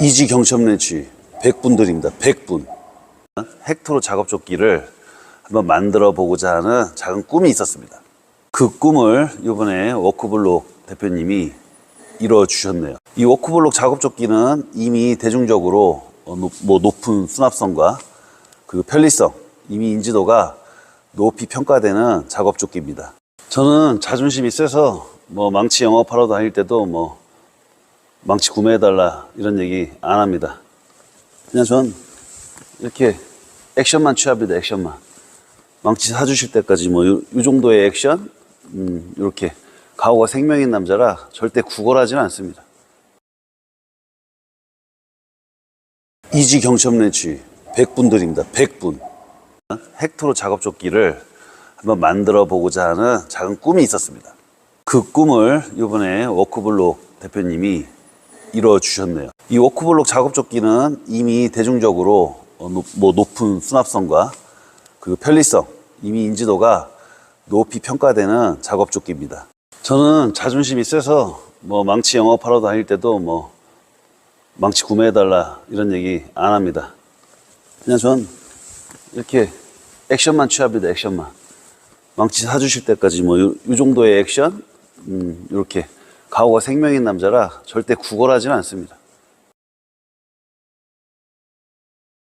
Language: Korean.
이지 경첩렌치 100분 드립니다. 100분. 헥토로 작업조끼를 한번 만들어 보고자 하는 작은 꿈이 있었습니다. 그 꿈을 이번에 워크블록 대표님이 이루어 주셨네요. 이 워크블록 작업조끼는 이미 대중적으로 어, 높- 뭐 높은 수납성과 그 편리성, 이미 인지도가 높이 평가되는 작업조끼입니다. 저는 자존심이 세서 뭐 망치 영업하러 다닐 때도 뭐 망치 구매해달라 이런 얘기 안 합니다. 그냥 전 이렇게 액션만 취합니다. 액션만. 망치 사주실 때까지 뭐이 정도의 액션, 음, 이렇게 가오가 생명인 남자라 절대 구걸하지는 않습니다. 이지 경첩렌치 100분 드립니다. 100분. 헥토로 작업조끼를 한번 만들어 보고자 하는 작은 꿈이 있었습니다. 그 꿈을 이번에 워크블록 대표님이 이루어 주셨네요. 이 워크블록 작업조끼는 이미 대중적으로 어, 높- 뭐 높은 수납성과 그 편리성, 이미 인지도가 높이 평가되는 작업조끼입니다. 저는 자존심이 세서 뭐 망치 영업하러 다닐 때도 뭐 망치 구매해달라 이런 얘기 안 합니다. 그냥 전 이렇게 액션만 취합니다. 액션만. 망치 사주실 때까지 뭐 이 정도의 액션, 음, 이렇게 가오가 생명인 남자라 절대 구걸하지는 않습니다.